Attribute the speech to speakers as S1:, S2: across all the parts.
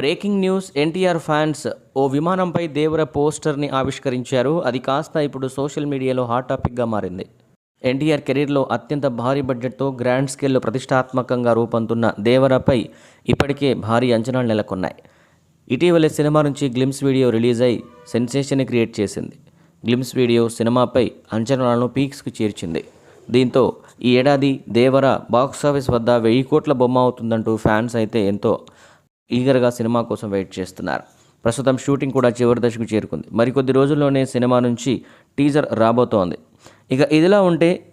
S1: Breaking news NTR fans ఓ విమానంపై దేవర పోస్టర్ని ఆవిష్కరించారు. అది కాస్త ఇప్పుడు సోషల్ మీడియాలో హాట్ టాపిక్గా మారింది. ఎన్టీఆర్ కెరీర్లో అత్యంత భారీ బడ్జెట్తో గ్రాండ్ స్కేల్లో ప్రతిష్టాత్మకంగా రూపొందుతున్న దేవరపై ఇప్పటికే భారీ అంచనాలు నెలకొన్నాయి. ఇటీవలే సినిమా నుంచి గ్లిమ్స్ వీడియో రిలీజ్ అయి సెన్సేషన్ క్రియేట్ చేసింది. గ్లిమ్స్ వీడియో సినిమాపై అంచనాలను పీక్స్కు చేర్చింది. దీంతో ఈ ఏడాది దేవర బాక్సాఫీస్ వద్ద వెయ్యి కోట్ల బొమ్మ అవుతుందంటూ ఫ్యాన్స్ అయితే ఎంతో ఈగర్గా సినిమా కోసం వెయిట్ చేస్తున్నారు. ప్రస్తుతం షూటింగ్ కూడా చివరి దశకు చేరుకుంది. మరికొద్ది రోజుల్లోనే సినిమా నుంచి టీజర్ రాబోతోంది. ఇక ఇదిలా ఉంటే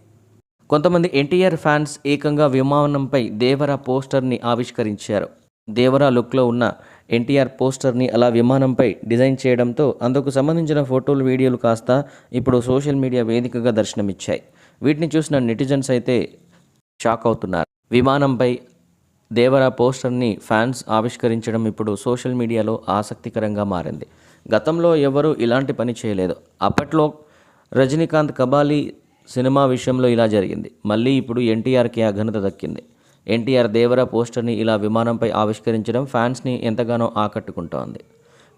S1: కొంతమంది ఎన్టీఆర్ ఫ్యాన్స్ ఏకంగా విమానంపై దేవర పోస్టర్ని ఆవిష్కరించారు. దేవర లుక్లో ఉన్న ఎన్టీఆర్ పోస్టర్ని అలా విమానంపై డిజైన్ చేయడంతో అందుకు సంబంధించిన ఫోటోలు వీడియోలు కాస్త ఇప్పుడు సోషల్ మీడియా వేదికగా దర్శనమిచ్చాయి. వీటిని చూసిన నెటిజన్స్ అయితే షాక్ అవుతున్నారు. విమానంపై దేవర పోస్టర్ని ఫ్యాన్స్ ఆవిష్కరించడం ఇప్పుడు సోషల్ మీడియాలో ఆసక్తికరంగా మారింది. గతంలో ఎవరూ ఇలాంటి పని చేయలేదు. అప్పట్లో రజనీకాంత్ కబాలి సినిమా విషయంలో ఇలా జరిగింది. మళ్ళీ ఇప్పుడు ఎన్టీఆర్కి ఆ ఘనత దక్కింది. ఎన్టీఆర్ దేవర పోస్టర్ని ఇలా విమానంపై ఆవిష్కరించడం ఫ్యాన్స్ని ఎంతగానో ఆకట్టుకుంటోంది.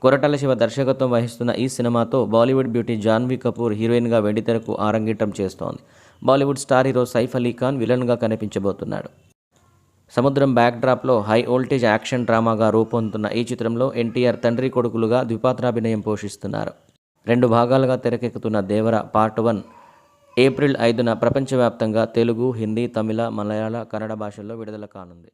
S1: కొరటాల శివ దర్శకత్వం వహిస్తున్న ఈ సినిమాతో బాలీవుడ్ బ్యూటీ జాన్వీ కపూర్ హీరోయిన్గా వెండితెరకు ఆరంగేటం చేస్తోంది. Bollywood star hero Saif Ali Khan విలన్గా కనిపించబోతున్నాడు. సముద్రం బ్యాక్డ్రాప్లో హై వోల్టేజ్ యాక్షన్ డ్రామాగా రూపొందుతున్న ఈ చిత్రంలో ఎన్టీఆర్ తండ్రి కొడుకులుగా ద్విపాత్రాభినయం పోషిస్తున్నారు. రెండు భాగాలుగా తెరకెక్కుతున్న దేవర పార్ట్ వన్ ఏప్రిల్ ఐదున ప్రపంచవ్యాప్తంగా తెలుగు హిందీ తమిళ మలయాళ కన్నడ భాషల్లో విడుదల కానుంది.